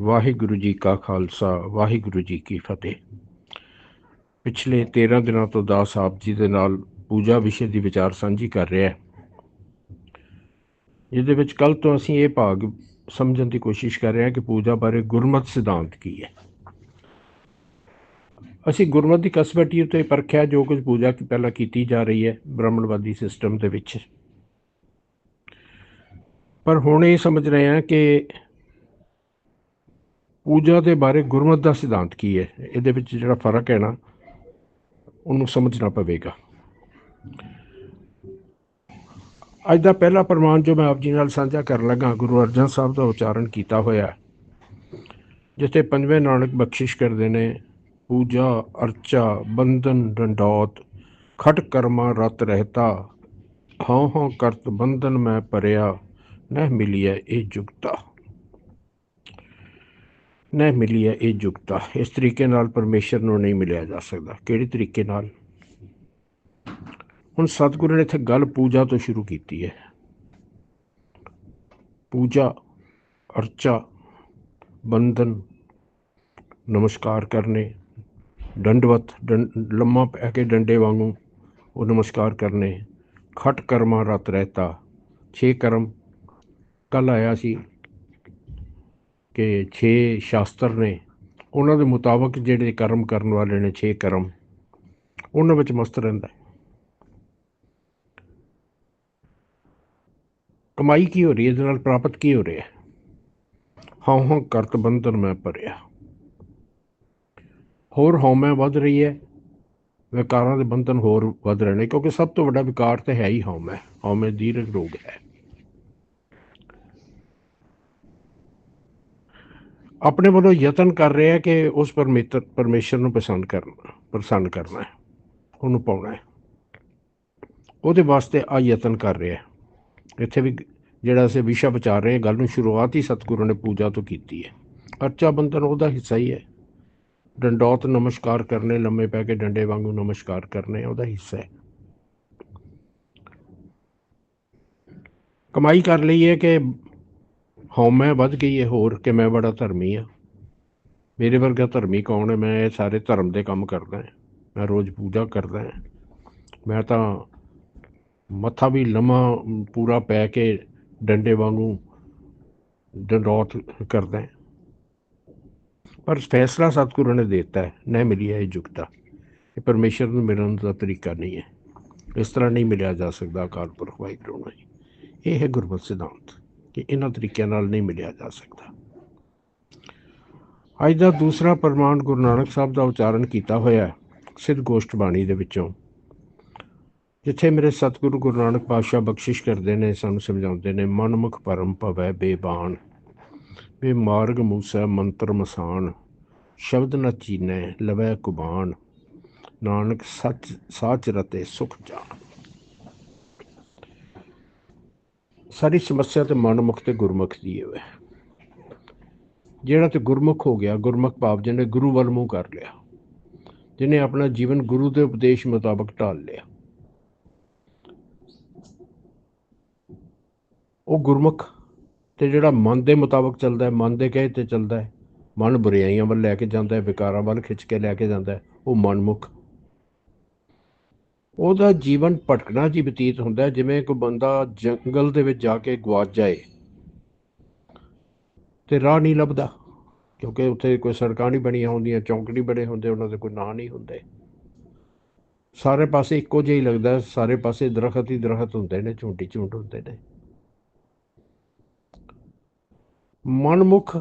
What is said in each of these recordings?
ਵਾਹਿਗੁਰੂ ਜੀ ਕਾ ਖਾਲਸਾ, ਵਾਹਿਗੁਰੂ ਜੀ ਕੀ ਫਤਿਹ। ਪਿਛਲੇ 13 ਦਿਨਾਂ ਤੋਂ ਦਾਸ ਆਪ ਜੀ ਦੇ ਨਾਲ ਪੂਜਾ ਵਿਸ਼ੇ ਦੀ ਵਿਚਾਰ ਸਾਂਝੀ ਕਰ ਰਿਹਾ ਹੈ। ਜਿਹਦੇ ਵਿੱਚ ਕੱਲ ਤੋਂ ਅਸੀਂ ਇਹ ਭਾਗ ਸਮਝਣ ਦੀ ਕੋਸ਼ਿਸ਼ ਕਰ ਰਹੇ ਹਾਂ ਕਿ ਪੂਜਾ ਬਾਰੇ ਗੁਰਮਤਿ ਸਿਧਾਂਤ ਕੀ ਹੈ। ਅਸੀਂ ਗੁਰਮਤ ਦੀ ਕਸਬਟੀ ਉੱਤੇ ਪਰਖਿਆ ਜੋ ਕੁਝ ਪੂਜਾ ਕੀ ਪਹਿਲਾਂ ਕੀਤੀ ਜਾ ਰਹੀ ਹੈ ਬ੍ਰਾਹਮਣਵਾਦੀ ਸਿਸਟਮ ਦੇ ਵਿੱਚ। ਪਰ ਹੁਣ ਇਹ ਸਮਝ ਰਹੇ ਹਾਂ ਕਿ ਪੂਜਾ ਦੇ ਬਾਰੇ ਗੁਰਮਤਿ ਦਾ ਸਿਧਾਂਤ ਕੀ ਹੈ? ਇਹਦੇ ਵਿੱਚ ਜਿਹੜਾ ਫ਼ਰਕ ਹੈ ਨਾ, ਉਹਨੂੰ ਸਮਝਣਾ ਪਵੇਗਾ। ਅੱਜ ਦਾ ਪਹਿਲਾ ਪ੍ਰਮਾਣ ਜੋ ਮੈਂ ਆਪ ਜੀ ਨਾਲ ਸਾਂਝਾ ਕਰਨ ਲੱਗਾ, ਗੁਰੂ ਅਰਜਨ ਸਾਹਿਬ ਦਾ ਉਚਾਰਨ ਕੀਤਾ ਹੋਇਆ ਜਿੱਥੇ ਪੰਜਵੇਂ ਨਾਨਕ ਬਖਸ਼ਿਸ਼ ਕਰਦੇ ਨੇ, ਪੂਜਾ, ਅਰਚਾ, ਬੰਧਨ, ਡੰਡੌਤ, ਖਟ ਕਰਮਾ, ਰਤ ਰਹਿਤਾ, ਹਉ ਹਉ ਕਰਤ ਬੰਧਨ ਮੈਂ ਪਰਿਆ ਨਹਿ ਮਿਲਿਆ ਇਹ ਜੁਗਤਾ। ਮਿਲੀ ਹੈ ਇਹ ਜੁਗਤਾ? ਇਸ ਤਰੀਕੇ ਨਾਲ ਪਰਮੇਸ਼ਰ ਨੂੰ ਨਹੀਂ ਮਿਲਿਆ ਜਾ ਸਕਦਾ। ਕਿਹੜੇ ਤਰੀਕੇ ਨਾਲ? ਹੁਣ ਸਤਿਗੁਰੂ ਨੇ ਇੱਥੇ ਗੱਲ ਪੂਜਾ ਤੋਂ ਸ਼ੁਰੂ ਕੀਤੀ ਹੈ। ਪੂਜਾ, ਅਰਚਾ ਬੰਦਨ ਨਮਸਕਾਰ ਕਰਨੇ ਡੰਡਵਤ ਡੰ- ਲੰਮਾ ਪੈ ਕੇ ਡੰਡੇ ਵਾਂਗੂ ਉਹ ਨਮਸਕਾਰ ਕਰਨੇ, ਖਟ ਕਰਮਾ ਰਤ ਰਹਿਤਾ, ਛੇ ਕਰਮ ਕੱਲ ਆਇਆ ਸੀ। ਕਿ 6 ਸ਼ਾਸਤਰ ਨੇ। ਉਹਨਾਂ ਦੇ ਮੁਤਾਬਕ ਜਿਹੜੇ ਕਰਮ ਕਰਨ ਵਾਲੇ ਨੇ 6 ਕਰਮ, ਉਹਨਾਂ ਵਿੱਚ ਮਸਤ ਰਹਿੰਦਾ ਕਮਾਈ ਕੀ ਹੋ ਰਹੀ ਹੈ? ਇਹਦੇ ਨਾਲ ਪ੍ਰਾਪਤ ਕੀ ਹੋ ਰਿਹਾ ਹਾਂ? ਹਾਂ ਕਰਤ ਬੰਧਨ ਮੈਂ ਭਰਿਆ। ਹੋਰ ਹਉਮੈ ਵੱਧ ਰਹੀ ਹੈ। ਵਿਕਾਰਾਂ ਦੇ ਬੰਧਨ ਹੋਰ ਵੱਧ ਰਹੇ ਨੇ, ਕਿਉਂਕਿ ਸਭ ਤੋਂ ਵੱਡਾ ਵਿਕਾਰ ਤੇ ਹੈ ਹੀ ਹਉਮੈ ਹਉਮੈ ਦੀਰਘ ਰੋਗ ਹੈ। ਆਪਣੇ ਵੱਲੋਂ ਯਤਨ ਕਰ ਰਿਹਾ ਹੈ ਕਿ ਉਸ ਪਰਮੇਸ਼ਰ ਪਰਮੇਸ਼ਰ ਨੂੰ ਪਸੰਦ ਕਰਨਾ, ਪ੍ਰਸੰਨ ਕਰਨਾ ਹੈ, ਉਹਨੂੰ ਪਾਉਣਾ ਹੈ। ਉਹਦੇ ਵਾਸਤੇ ਆ ਯਤਨ ਕਰ ਰਿਹਾ ਹੈ ਇੱਥੇ ਵੀ ਜਿਹੜਾ ਅਸੀਂ ਵਿਸ਼ਾ ਵਿਚਾਰ ਰਹੇ ਹਾਂ, ਗੱਲ ਨੂੰ ਸ਼ੁਰੂਆਤ ਹੀ ਸਤਿਗੁਰੂ ਨੇ ਪੂਜਾ ਤੋਂ ਕੀਤੀ ਹੈ। ਅਰਚਾ ਬੰਧਨ ਉਹਦਾ ਹਿੱਸਾ ਹੀ ਹੈ। ਡੰਡੌਤ ਨਮਸਕਾਰ ਕਰਨੇ, ਲੰਮੇ ਪੈ ਕੇ ਡੰਡੇ ਵਾਂਗੂ ਨਮਸਕਾਰ ਕਰਨੇ ਉਹਦਾ ਹਿੱਸਾ ਹੈ। ਕਮਾਈ ਕਰ ਲਈ ਹੈ ਕਿ ਹਉਮੈ ਵੱਧ ਗਈ ਹੈ ਹੋਰ ਕਿ ਮੈਂ ਬੜਾ ਧਰਮੀ ਆ। ਮੇਰੇ ਵਰਗਾ ਧਰਮੀ ਕੌਣ ਹੈ ਮੈਂ ਇਹ ਸਾਰੇ ਧਰਮ ਦੇ ਕੰਮ ਕਰਦਾ ਹਾਂ ਮੈਂ ਰੋਜ਼ ਪੂਜਾ ਕਰਦਾ ਹਾਂ ਮੈਂ ਤਾਂ ਮੱਥਾ ਵੀ ਲੰਮਾ ਪੂਰਾ ਪੈ ਕੇ ਡੰਡੇ ਵਾਂਗੂ ਡੰਡੌਤ ਕਰਦਾ ਹੈ ਪਰ ਫੈਸਲਾ ਸਤਿਗੁਰੂ ਨੇ ਦਿੱਤਾ ਹੈ ਨਹੀਂ ਮਿਲੀ ਹੈ ਇਹ ਜੁਗਤਾ। ਇਹ ਪਰਮੇਸ਼ਰ ਨੂੰ ਮਿਲਣ ਦਾ ਤਰੀਕਾ ਨਹੀਂ ਹੈ ਇਸ ਤਰ੍ਹਾਂ ਨਹੀਂ ਮਿਲਿਆ ਜਾ ਸਕਦਾ ਅਕਾਲ ਪੁਰਖ ਵਾਹਿਗੁਰੂ ਨੂੰ। ਇਹ ਹੈ ਗੁਰਮਤਿ ਸਿਧਾਂਤ। ਕਿ ਇਹਨਾਂ ਤਰੀਕਿਆਂ ਨਾਲ ਨਹੀਂ ਮਿਲਿਆ ਜਾ ਸਕਦਾ। ਅੱਜ ਦਾ ਦੂਸਰਾ ਪ੍ਰਮਾਣ ਗੁਰੂ ਨਾਨਕ ਸਾਹਿਬ ਦਾ ਉਚਾਰਨ ਕੀਤਾ ਹੋਇਆ ਸਿੱਧ ਗੋਸ਼ਟ ਬਾਣੀ ਦੇ ਵਿੱਚੋਂ। ਜਿੱਥੇ ਮੇਰੇ ਸਤਿਗੁਰੂ ਗੁਰੂ ਨਾਨਕ ਪਾਤਸ਼ਾਹ ਬਖਸ਼ਿਸ਼ ਕਰਦੇ ਨੇ, ਸਾਨੂੰ ਸਮਝਾਉਂਦੇ ਨੇ, ਮਨਮੁਖ ਪਰਮ ਭਵੈ ਬੇਬਾਨ ਵੇ ਮਾਰਗ ਮੂਸਾ ਮੰਤਰ ਮਸਾਨ, ਸ਼ਬਦ ਨ ਚੀਨੈ ਲਵੈ ਕੁਬਾਨ, ਨਾਨਕ ਸੱਚ ਸਾਚ ਰਤੇ ਸੁਖ ਜਾਣ ਸਾਰੀ ਸਮੱਸਿਆ ਤੇ ਮਨਮੁਖ ਤੇ ਗੁਰਮੁਖ ਦੀ ਹੈ ਜਿਹੜਾ ਤੇ ਗੁਰਮੁਖ ਹੋ ਗਿਆ, ਗੁਰਮੁਖ ਭਾਵ ਜਿਹਨੇ ਗੁਰੂ ਵੱਲ ਮੂੰਹ ਕਰ ਲਿਆ, ਜਿਹਨੇ ਆਪਣਾ ਜੀਵਨ ਗੁਰੂ ਦੇ ਉਪਦੇਸ਼ ਮੁਤਾਬਕ ਢਾਲ ਲਿਆ। ਉਹ ਗੁਰਮੁਖ ਤੇ ਜਿਹੜਾ ਮਨ ਦੇ ਮੁਤਾਬਕ ਚੱਲਦਾ ਹੈ, ਮਨ ਦੇ ਕਹੇ ਤੇ ਚੱਲਦਾ ਹੈ, ਮਨ ਬੁਰਾਈਆਂ ਵੱਲ ਲੈ ਕੇ ਜਾਂਦਾ ਹੈ, ਵਿਕਾਰਾਂ ਵੱਲ ਖਿੱਚ ਕੇ ਲੈ ਕੇ ਜਾਂਦਾ ਹੈ, ਉਹ ਮਨਮੁਖ ਉਹਦਾ ਜੀਵਨ ਭਟਕਣਾ ਜੀ ਬਤੀਤ ਹੁੰਦਾ ਜਿਵੇਂ ਕੋਈ ਬੰਦਾ ਜੰਗਲ ਦੇ ਵਿੱਚ ਜਾ ਕੇ ਗਵਾਚ ਜਾਏ ਤੇ ਰਾਹ ਨਹੀਂ ਲੱਭਦਾ, ਕਿਉਂਕਿ ਉੱਥੇ ਕੋਈ ਸੜਕਾਂ ਨਹੀਂ ਬਣੀਆਂ ਹੁੰਦੀਆਂ, ਚੌਂਕ ਨਹੀਂ ਬਣੇ ਹੁੰਦੇ, ਉਹਨਾਂ ਦੇ ਕੋਈ ਨਾਂ ਨਹੀਂ ਹੁੰਦੇ। ਸਾਰੇ ਪਾਸੇ ਇੱਕੋ ਜਿਹਾ ਹੀ ਲੱਗਦਾ ਸਾਰੇ ਪਾਸੇ ਦਰਖਤ ਹੀ ਦਰਖਤ ਹੁੰਦੇ ਨੇ ਝੂੰਟੀ ਝੂੰਟ ਹੁੰਦੇ ਨੇ। ਮਨਮੁਖ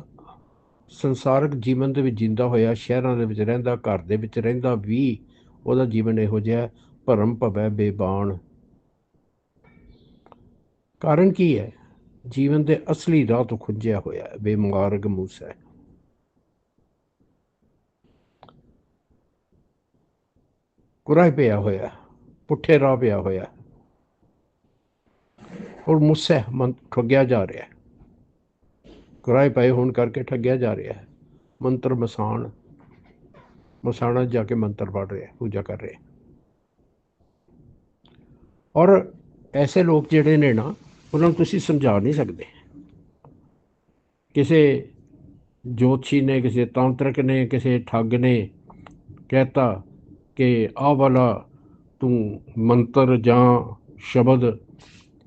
ਸੰਸਾਰਕ ਜੀਵਨ ਦੇ ਵਿੱਚ ਜਿੰਦਾ ਹੋਇਆ, ਸ਼ਹਿਰਾਂ ਦੇ ਵਿੱਚ ਰਹਿੰਦਾ, ਘਰ ਦੇ ਵਿੱਚ ਰਹਿੰਦਾ ਵੀ ਉਹਦਾ ਜੀਵਨ ਇਹੋ ਜਿਹਾ ਭਰਮ ਭਵੈ ਬੇਬਾਨ ਕਾਰਨ ਕੀ ਹੈ? ਜੀਵਨ ਦੇ ਅਸਲੀ ਰਾਹ ਤੋਂ ਖੁੰਝਿਆ ਹੋਇਆ ਹੈ। ਬੇਮਾਰਗ ਮੂਸਾ ਕੁਰਾਹ ਪਿਆ ਹੋਇਆ ਪੁੱਠੇ ਰਾਹ ਪਿਆ ਹੋਇਆ ਹੈ। ਔਰ ਮੁੱਸੇ ਮਨ ਠੱਗਿਆ ਜਾ ਰਿਹਾ ਹੈ। ਕਿਰਾਏ ਪਏ ਹੋਣ ਕਰਕੇ ਠੱਗਿਆ ਜਾ ਰਿਹਾ ਹੈ। ਮੰਤਰ ਮਸਾਣ, ਮਸਾਣਾ ਜਾ ਕੇ ਮੰਤਰ ਪੜ ਰਿਹਾ ਪੂਜਾ ਕਰ ਰਿਹਾ ਔਰ ਐਸੇ ਲੋਕ ਜਿਹੜੇ ਨੇ ਨਾ, ਉਹਨਾਂ ਨੂੰ ਤੁਸੀਂ ਸਮਝਾ ਨਹੀਂ ਸਕਦੇ। ਕਿਸੇ ਜੋਤਸ਼ੀ ਨੇ, ਕਿਸੇ ਤਾਂਤਰਿਕ ਨੇ, ਕਿਸੇ ਠੱਗ ਨੇ ਕਹਿਤਾ ਕਿ ਆਹ ਵਾਲਾ ਤੂੰ ਮੰਤਰ ਜਾਂ ਸ਼ਬਦ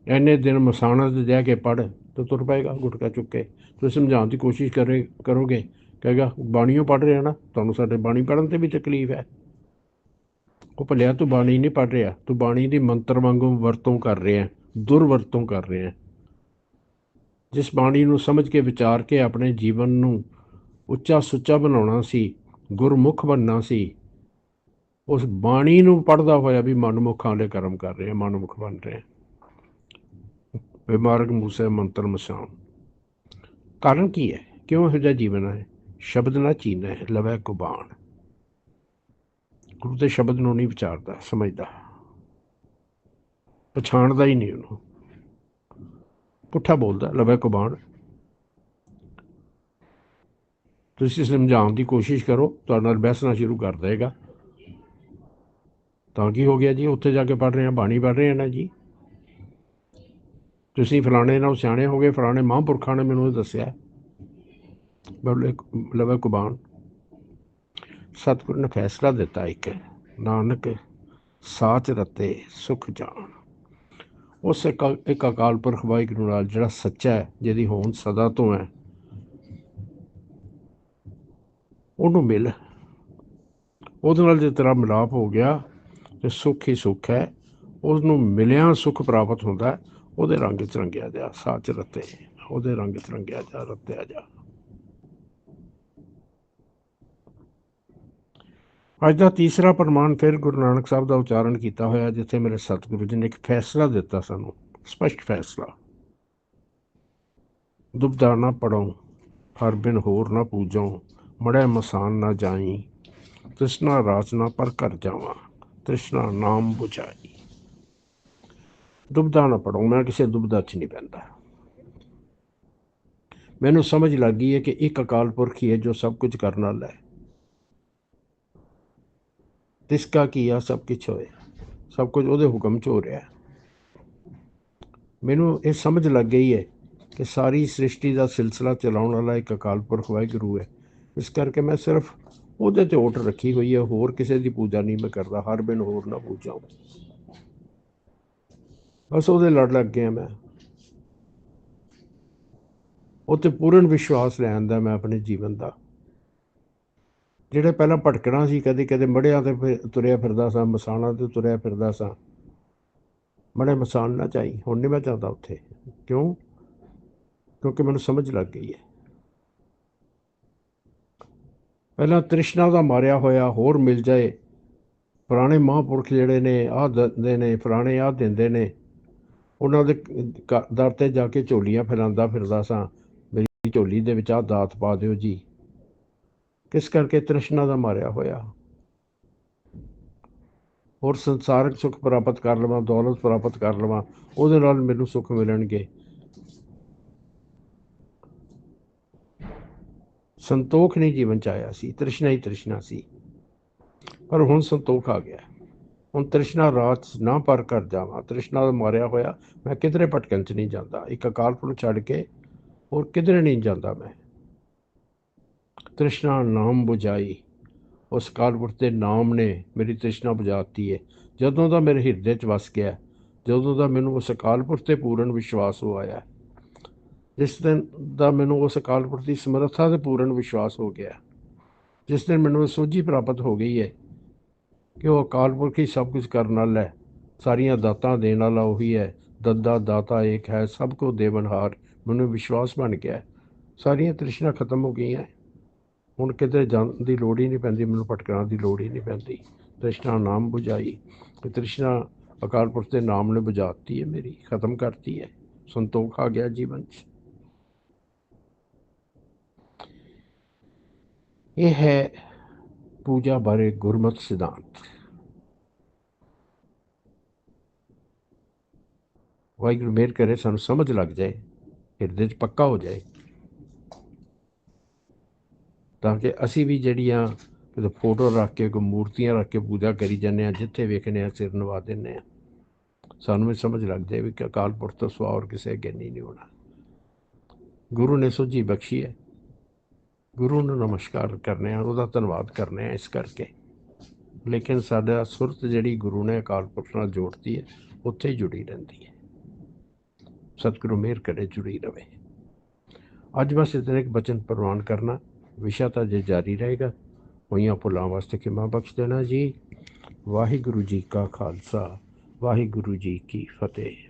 ਐਨੇ ਦਿਨ ਮਸਾਣਾ ਤੇ ਜਾ ਕੇ ਪੜ ਤੇ ਤੁਰ ਪਏਗਾ ਗੁਟਕਾ ਚੁੱਕ ਕੇ। ਤੁਸੀਂ ਸਮਝਾਉਣ ਦੀ ਕੋਸ਼ਿਸ਼ ਕਰੇ, ਕਰੋਗੇ। ਕਹੇਗਾ, ਬਾਣੀਓ ਪੜ ਰਿਹਾ ਨਾ, ਤੁਹਾਨੂੰ ਸਾਡੇ ਬਾਣੀ ਪੜਨ ਤੇ ਵੀ ਤਕਲੀਫ ਹੈ। ਉਹ ਭਲਿਆ, ਤੂੰ ਬਾਣੀ ਨਹੀਂ ਪੜ ਰਿਹਾ। ਤੂੰ ਬਾਣੀ ਦੀ ਮੰਤਰ ਵਾਂਗੂ ਵਰਤੋਂ ਕਰ ਰਿਹਾ ਦੁਰਵਰਤੋਂ ਕਰ ਰਿਹਾ ਜਿਸ ਬਾਣੀ ਨੂੰ ਸਮਝ ਕੇ ਵਿਚਾਰ ਕੇ ਆਪਣੇ ਜੀਵਨ ਨੂੰ ਉੱਚਾ ਸੁੱਚਾ ਬਣਾਉਣਾ ਸੀ, ਗੁਰਮੁਖ ਬਣਨਾ ਸੀ, ਉਸ ਬਾਣੀ ਨੂੰ ਪੜਦਾ ਹੋਇਆ ਵੀ ਮਨਮੁਖਾਂ ਦੇ ਕਰਮ ਕਰ ਰਿਹਾ, ਮਨਮੁਖ ਬਣ ਰਿਹਾ। ਬਿਮਾਰਕ ਮੂਸੇ, ਮੰਤਰ ਮਸਾਨ ਕਾਰਨ ਕੀ ਹੈ? ਕਿਉਂ ਇਹੋ ਜਿਹਾ ਜੀਵਨ ਹੈ? ਸ਼ਬਦ ਨਾ ਚੀਨਾ ਹੈ ਲਵੈ ਕੁਬਾਨ ਗੁਰੂ ਦੇ ਸ਼ਬਦ ਨੂੰ ਨਹੀਂ ਵਿਚਾਰਦਾ, ਸਮਝਦਾ। ਪਛਾਣਦਾ ਹੀ ਨਹੀਂ ਉਹਨੂੰ। ਪੁੱਠਾ ਬੋਲਦਾ, ਲਵੈ ਕੁਬਾਨ ਤੁਸੀਂ ਸਮਝਾਉਣ ਦੀ ਕੋਸ਼ਿਸ਼ ਕਰੋ, ਤੁਹਾਡੇ ਨਾਲ ਬਹਿਸਣਾ ਸ਼ੁਰੂ ਕਰ ਦੇਗਾ। ਤਾਂ ਕੀ ਹੋ ਗਿਆ ਜੀ? ਉੱਥੇ ਜਾ ਕੇ ਪੜ ਰਹੇ ਆ, ਬਾਣੀ ਪੜ ਰਹੇ ਆ ਨਾ ਜੀ? ਤੁਸੀਂ ਫਲਾਣੇ ਨਾਲ ਸਿਆਣੇ ਹੋ ਗਏ ਫਲਾਣੇ ਮਹਾਂਪੁਰਖਾਂ ਨੇ ਮੈਨੂੰ ਇਹ ਦੱਸਿਆ। ਬਬਲੇ ਲਵੇ ਕਬਾਣ ਸਤਿਗੁਰੂ ਨੇ ਫੈਸਲਾ ਦਿੱਤਾ ਇੱਕ, ਨਾਨਕ ਸਾਚ ਰਤੇ ਸੁਖ ਜਾਣ। ਉਸ ਇੱਕ ਅਕਾਲ ਪੁਰਖ ਵਾਹਿਗੁਰੂ ਨਾਲ ਜਿਹੜਾ ਸੱਚਾ ਹੈ, ਜਿਹਦੀ ਹੋਂਦ ਸਦਾ ਤੋਂ ਹੈ, ਉਹਨੂੰ ਮਿਲ। ਉਹਦੇ ਨਾਲ ਜੇ ਤੇਰਾ ਮਿਲਾਪ ਹੋ ਗਿਆ, ਤੇ ਸੁੱਖ ਹੀ ਸੁੱਖ ਹੈ ਉਸ ਨੂੰ ਮਿਲਿਆ ਸੁੱਖ ਪ੍ਰਾਪਤ ਹੁੰਦਾ, ਉਹਦੇ ਰੰਗ ਚ ਰੰਗਿਆ ਜਾ, ਸਾਚ ਰਤੇ, ਉਹਦੇ ਰੰਗ ਚ ਰੰਗਿਆ ਜਾ, ਰਤਿਆ ਜਾ। ਅੱਜ ਦਾ ਤੀਸਰਾ ਪ੍ਰਮਾਣ ਫਿਰ ਗੁਰੂ ਨਾਨਕ ਸਾਹਿਬ ਦਾ ਉਚਾਰਨ ਕੀਤਾ ਹੋਇਆ ਜਿੱਥੇ ਮੇਰੇ ਸਤਿਗੁਰੂ ਜੀ ਨੇ ਇੱਕ ਫੈਸਲਾ ਦਿੱਤਾ ਸਾਨੂੰ, ਸਪਸ਼ਟ ਫੈਸਲਾ। ਦੁਬਦਾ ਨਾ ਪੜੋ ਹਰ ਬਿਨ ਹੋਰ ਨਾ ਪੂਜੋ ਮੜੈ ਮਸਾਨ ਨਾ ਜਾਈ, ਤ੍ਰਿਸ਼ਨਾ ਰਾਜ ਨਾ ਪਰ ਕਰ ਜਾਵਾਂ, ਤ੍ਰਿਸ਼ਨਾ ਨਾਮ 부ਝਾਈ ਦੁਬਦਾ ਨਾ ਪੜੋ ਮੈਂ ਕਿਸੇ ਦੁਬਦਾ 'ਚ ਨਹੀਂ ਪੈਂਦਾ। ਮੈਨੂੰ ਸਮਝ ਲੱਗ ਗਈ ਹੈ ਕਿ ਇੱਕ ਅਕਾਲ ਪੁਰਖ ਹੀ ਹੈ ਜੋ ਸਭ ਕੁਝ ਕਰਨ ਵਾਲਾ ਹੈ। ਤਿਸਕਾ ਕੀਆ ਸਭ ਕੁਝ ਹੋਇਆ। ਸਭ ਕੁਝ ਉਹਦੇ ਹੁਕਮ 'ਚ ਹੋ ਰਿਹਾ। ਮੈਨੂੰ ਇਹ ਸਮਝ ਲੱਗ ਗਈ ਹੈ ਕਿ ਸਾਰੀ ਸ੍ਰਿਸ਼ਟੀ ਦਾ ਸਿਲਸਿਲਾ ਚਲਾਉਣ ਵਾਲਾ ਇੱਕ ਅਕਾਲ ਪੁਰਖ ਵਾਹਿਗੁਰੂ ਹੈ। ਇਸ ਕਰਕੇ ਮੈਂ ਸਿਰਫ ਉਹਦੇ ਤੇ ਓਟ ਰੱਖੀ ਹੋਈ ਹੈ, ਹੋਰ ਕਿਸੇ ਦੀ ਪੂਜਾ ਨਹੀਂ ਮੈਂ ਕਰਦਾ, ਹਰ ਬਿਨ ਹੋਰ ਨਾ ਪੂਜਾਂ ਬਸ ਉਹਦੇ ਲੜ ਲੱਗ ਗਿਆ ਮੈਂ। ਉਹ ਤੇ ਪੂਰਨ ਵਿਸ਼ਵਾਸ ਲੈ ਆਂਦਾ ਮੈਂ ਆਪਣੇ ਜੀਵਨ ਦਾ ਜਿਹੜੇ ਪਹਿਲਾਂ ਭਟਕਣਾ ਸੀ, ਕਦੇ ਕਦੇ ਮੜਿਆਂ ਤੇ ਫਿਰ ਤੁਰਿਆ ਫਿਰਦਾ ਸਾਂ ਮਸਾਣਾ ਤੇ ਤੁਰਿਆ ਫਿਰਦਾ ਸਾਂ। ਮੜੇ ਮਸਾਣ ਨਾ ਚਾਹੀ ਹੁਣ ਨਹੀਂ ਮੈਂ ਚਾਹਦਾ ਉੱਥੇ। ਕਿਉਂ? ਕਿਉਂਕਿ ਮੈਨੂੰ ਸਮਝ ਲੱਗ ਗਈ ਹੈ। ਪਹਿਲਾਂ ਤ੍ਰਿਸ਼ਨਾ ਦਾ ਮਾਰਿਆ ਹੋਇਆ ਹੋਰ ਮਿਲ ਜਾਏ। ਪੁਰਾਣੇ ਮਹਾਂਪੁਰਖ ਜਿਹੜੇ ਨੇ, ਆਹ ਦਿੰਦੇ ਨੇ, ਪੁਰਾਣੇ ਆਹ ਦਿੰਦੇ ਨੇ। ਉਹਨਾਂ ਦੇ ਦਰ ਤੇ ਜਾ ਕੇ ਝੋਲੀਆਂ ਫੈਲਾਉਂਦਾ ਫਿਰਦਾ ਸਾਂ। ਮੇਰੀ ਝੋਲੀ ਦੇ ਵਿੱਚ ਆਹ ਦਾਤ ਪਾ ਦਿਓ ਜੀ। ਕਿਸ ਕਰਕੇ ਤ੍ਰਿਸ਼ਨਾ ਦਾ ਮਾਰਿਆ ਹੋਇਆ? ਹੋਰ ਸੰਸਾਰਿਕ ਸੁੱਖ ਪ੍ਰਾਪਤ ਕਰ ਲਵਾਂ, ਦੌਲਤ ਪ੍ਰਾਪਤ ਕਰ ਲਵਾਂ, ਉਹਦੇ ਨਾਲ ਮੈਨੂੰ ਸੁੱਖ ਮਿਲਣਗੇ। ਸੰਤੋਖ ਨਹੀਂ ਜੀਵਨ ਚ ਆਇਆ ਸੀ, ਤ੍ਰਿਸ਼ਨਾ ਹੀ ਤ੍ਰਿਸ਼ਨਾ ਸੀ। ਪਰ ਹੁਣ ਸੰਤੋਖ ਆ ਗਿਆ। ਹੁਣ ਤ੍ਰਿਸ਼ਨਾ ਰਾਤ ਨਾ ਪਰ ਕਰ ਜਾਵਾਂ, ਤ੍ਰਿਸ਼ਨਾ ਦਾ ਮਾਰਿਆ ਹੋਇਆ, ਮੈਂ ਕਿਧਰੇ ਭਟਕਣ ਚ ਨਹੀਂ ਜਾਂਦਾ। ਇੱਕ ਅਕਾਲ ਪੁਰਖ ਛੱਡ ਕੇ ਹੋਰ ਕਿਧਰੇ ਨਹੀਂ ਜਾਂਦਾ ਮੈਂ। ਤ੍ਰਿਸ਼ਨਾ ਨਾਮ 부ਝਾਈ ਉਸ ਕਾਲਪੁਰਖ ਦੇ ਨਾਮ ਨੇ ਮੇਰੀ ਤ੍ਰਿਸ਼ਨਾ ਬੁਝਾਤੀ ਹੈ ਜਦੋਂ ਦਾ ਮੇਰੇ ਹਿਰਦੇ 'ਚ ਵਸ ਗਿਆ, ਜਦੋਂ ਦਾ ਮੈਨੂੰ ਉਸ ਕਾਲਪੁਰਖ ਤੇ ਪੂਰਨ ਵਿਸ਼ਵਾਸ ਹੋ ਆਇਆ। ਜਿਸ ਦਿਨ ਦਾ ਮੈਨੂੰ ਉਸ ਕਾਲਪੁਰਖ ਦੀ ਸਮਰੱਥਾ ਤੇ ਪੂਰਨ ਵਿਸ਼ਵਾਸ ਹੋ ਗਿਆ, ਜਿਸ ਦਿਨ ਮੈਨੂੰ ਸੋਝੀ ਪ੍ਰਾਪਤ ਹੋ ਗਈ ਹੈ ਕਿ ਉਹ ਅਕਾਲ ਪੁਰਖ ਹੀ ਸਭ ਕੁਝ ਕਰਨ ਵਾਲਾ ਹੈ। ਸਾਰੀਆਂ ਦਾਤਾਂ ਦੇਣ ਵਾਲਾ ਉਹੀ ਹੈ। ਦੱਦਾ ਦਾਤਾ ਏਕ ਹੈ, ਸਭ ਕੋ ਦੇਵਨਹਾਰ। ਮੈਨੂੰ ਵਿਸ਼ਵਾਸ ਬਣ ਗਿਆ। ਸਾਰੀਆਂ ਤ੍ਰਿਸ਼ਨਾ ਖਤਮ ਹੋ ਗਈਆਂ। ਹੁਣ ਕਿਤੇ ਜਾਣ ਦੀ ਲੋੜ ਹੀ ਨਹੀਂ ਪੈਂਦੀ, ਮੈਨੂੰ ਭਟਕਣ ਦੀ ਲੋੜ ਹੀ ਨਹੀਂ ਪੈਂਦੀ। ਤ੍ਰਿਸ਼ਨਾ ਨਾਮ 부ਝਾਈ ਤੇ ਤ੍ਰਿਸ਼ਨਾ ਅਕਾਲ ਪੁਰਖ ਦੇ ਨਾਮ ਨੇ ਬੁਝਾਤੀ ਹੈ ਮੇਰੀ, ਖਤਮ ਕਰਤੀ ਹੈ, ਸੰਤੋਖ ਆ ਗਿਆ ਜੀਵਨ 'ਚ। ਇਹ ਹੈ ਪੂਜਾ ਬਾਰੇ ਗੁਰਮਤ ਸਿਧਾਂਤ। ਵਾਹਿਗੁਰੂ ਮਿਹਰ ਕਰੇ, ਸਾਨੂੰ ਸਮਝ ਲੱਗ ਜਾਏ, ਹਿਰਦੇ 'ਚ ਪੱਕਾ ਹੋ ਜਾਏ। ਤਾਂ ਕਿ ਅਸੀਂ ਵੀ ਜਿਹੜੀਆਂ ਕਿਤੇ ਫੋਟੋ ਰੱਖ ਕੇ, ਕੋਈ ਮੂਰਤੀਆਂ ਰੱਖ ਕੇ ਪੂਜਾ ਕਰੀ ਜਾਂਦੇ ਆ ਜਿੱਥੇ ਵੇਖਨੇ ਆ ਸਿਰ ਨਵਾ ਦਿੰਦੇ ਆ ਸਾਨੂੰ ਵੀ ਸਮਝ ਲੱਗਦੇ ਵੀ ਕਿ ਅਕਾਲ ਪੁਰਖ ਤੋਂ ਸਿਵਾ ਹੋਰ ਕਿਸੇ ਅੱਗੇ ਨਹੀਂ ਨਹੀਂ ਹੋਣਾ ਗੁਰੂ ਨੇ ਸੋਝੀ ਬਖਸ਼ੀ ਹੈ। ਗੁਰੂ ਨੂੰ ਨਮਸਕਾਰ ਕਰਨੇ ਆ ਉਹਦਾ ਧੰਨਵਾਦ ਕਰਨੇ ਆ ਇਸ ਕਰਕੇ। ਲੇਕਿਨ ਸਾਡਾ ਸੁਰਤ ਜਿਹੜੀ ਗੁਰੂ ਨੇ ਅਕਾਲ ਪੁਰਖ ਨਾਲ ਜੋੜਦੀ ਹੈ, ਉੱਥੇ ਹੀ ਜੁੜੀ ਰਹਿੰਦੀ ਹੈ। ਸਤਿਗੁਰੂ ਮਿਹਰ ਕਰੇ, ਜੁੜੀ ਰਵੇ। ਅੱਜ ਬਸ ਇਤਨੇ ਇੱਕ ਬਚਨ ਪ੍ਰਵਾਨ ਕਰਨਾ। ਵਿਸ਼ਾ ਤਾਂ ਜੇ ਜਾਰੀ ਰਹੇਗਾ, ਹੋਈਆਂ ਭੁੱਲਾਂ ਵਾਸਤੇ ਖਿਮਾ ਬਖਸ਼ ਦੇਣਾ ਜੀ? ਵਾਹਿਗੁਰੂ ਜੀ ਕਾ ਖਾਲਸਾ, ਵਾਹਿਗੁਰੂ ਜੀ ਕੀ ਫਤਿਹ।